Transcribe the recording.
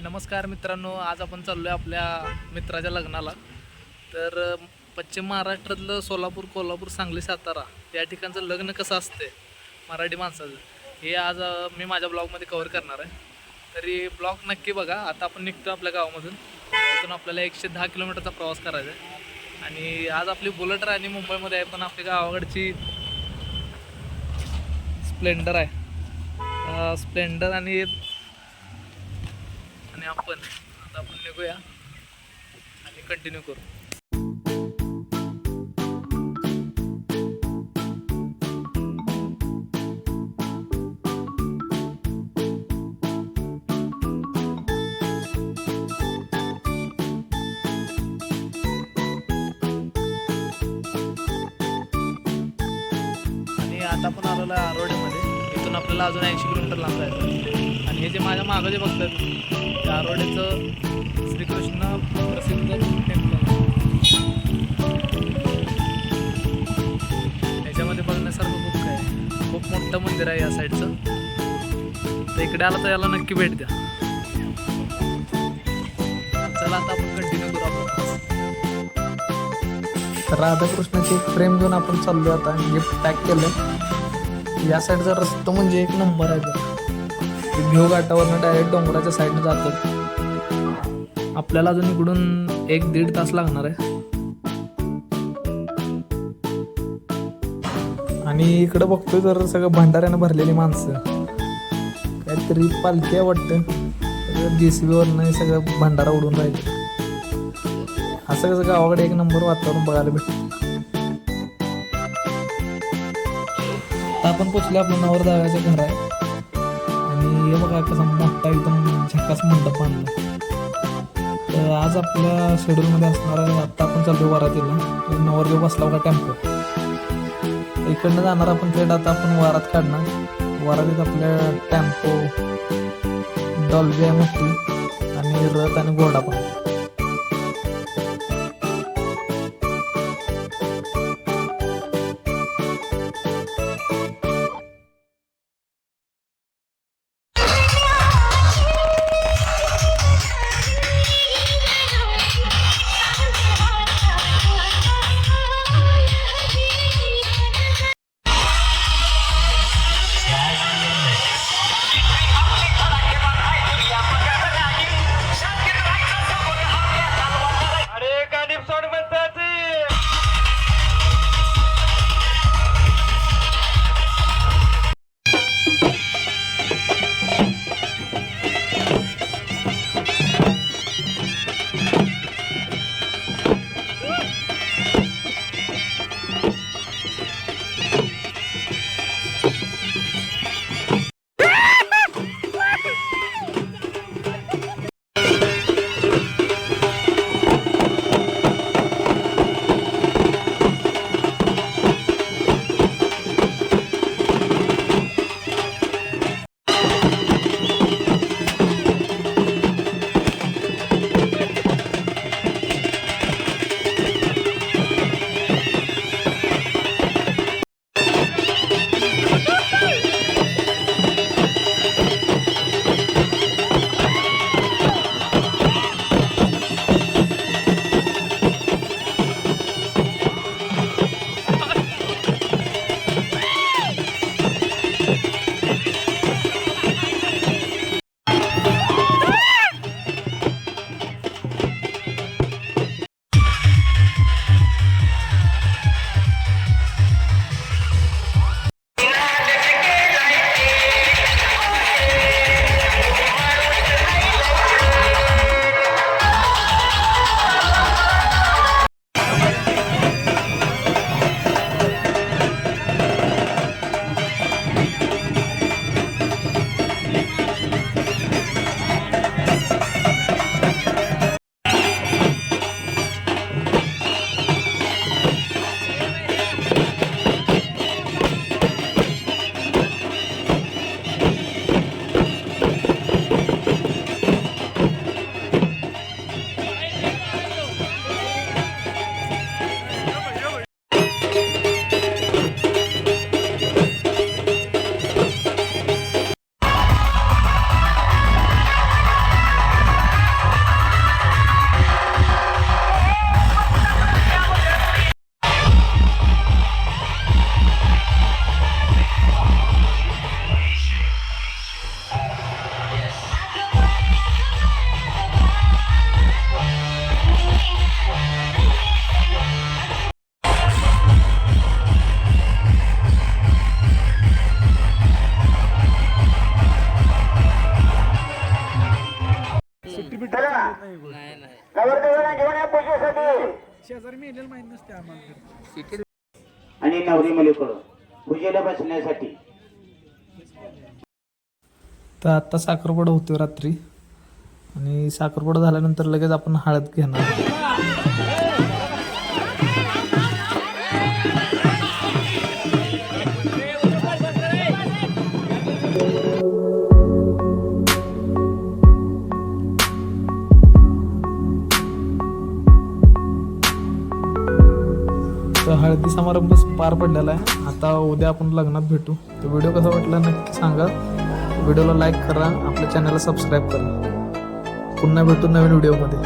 नमस्कार मित्रांनो आज आपण चाललो आहे आपल्या मित्राच्या लग्नाला. तर पश्चिम महाराष्ट्रातलं सोलापूर कोल्हापूर सांगली सातारा या ठिकाणचं लग्न कसं असते मराठी माणसाचं हे आज मी माझ्या ब्लॉगमध्ये कवर करणार आहे. तरी ब्लॉग नक्की बघा आता आपण निघतो आपल्या गावामधून. तिथून आपल्याला एकशे दहा किलोमीटरचा प्रवास करायचा आहे. आणि आज आपली बुलेट राणी मुंबईमध्ये आहे पण आपल्या गावाकडची स्प्लेंडर आहे. स्प्लेंडर आणि आणि आपण आता आपण निघूया आणि कंटिन्यू करू. आता आपण आलेला रोडमध्ये इथून आपल्याला अजून ऐंशी किलोमीटर लांब जायचं हे जे माझ्या मागं जे बघतात दारोड्याचं श्रीकृष्ण प्रसिद्ध टेम्पल याच्यामध्ये बघण्यासारखं खूप काय खूप मोठं मंदिर आहे या साईडचं तर इकडे आलं तर याला नक्की भेट द्या. चला आता आपण कंटिन्यू करू आपण. तर राधाकृष्णाची एक फ्रेम घेऊन आपण चाललो आता गिफ्ट पॅक केलं या साईडचा रस्ता म्हणजे एक नंबर आहे भिव घाटावरनं डायरेक्ट डोंगराच्या साईडनं जातो. आपल्याला अजून इकडून एक दीड तास लागणार आहे. आणि इकडं बघतोय तर सगळं भंडाऱ्यानं भरलेली माणसं. काहीतरी पालखी आहे वाटतं. जे सी बीवरनं सगळं भंडारा उडून राहिलं. असं कसं गावाकडे एक नंबर वातावरण बघायला भेटतं. आता आपण पोचलो आपलं नवर दाव्याचं घर आहे. आणि हे बघा कसा मोठा एकदम झकास मंडप बांधला तर आज आपल्या शेड्यूलमध्ये असणार आत्ता आपण चालतो वरातीला तर नवरदेव बसला होता टेम्पो इकडनं जाणार आपण थेट आता आपण वारात काढणार. वारातीत आपल्या टेम्पो डॉल्बी आहे मोठी आणि रथ आणि घोडा पण. आणि नवरी मुलीकडून पूजेला बसण्यासाठी. तर आत्ता साखरपुडा होतो रात्री. आणि साखरपुडा झाल्यानंतर लगेच आपण हळद घेणार. हळदी समारंभ पार पडलेला आहे. आता उद्या आपण लग्नात भेटू. तर व्हिडिओ कसा वाटला नक्की सांगा. व्हिडिओला लाईक करा. आपल्या चॅनलला सबस्क्राईब करा. पुन्हा भेटू नवीन व्हिडिओमध्ये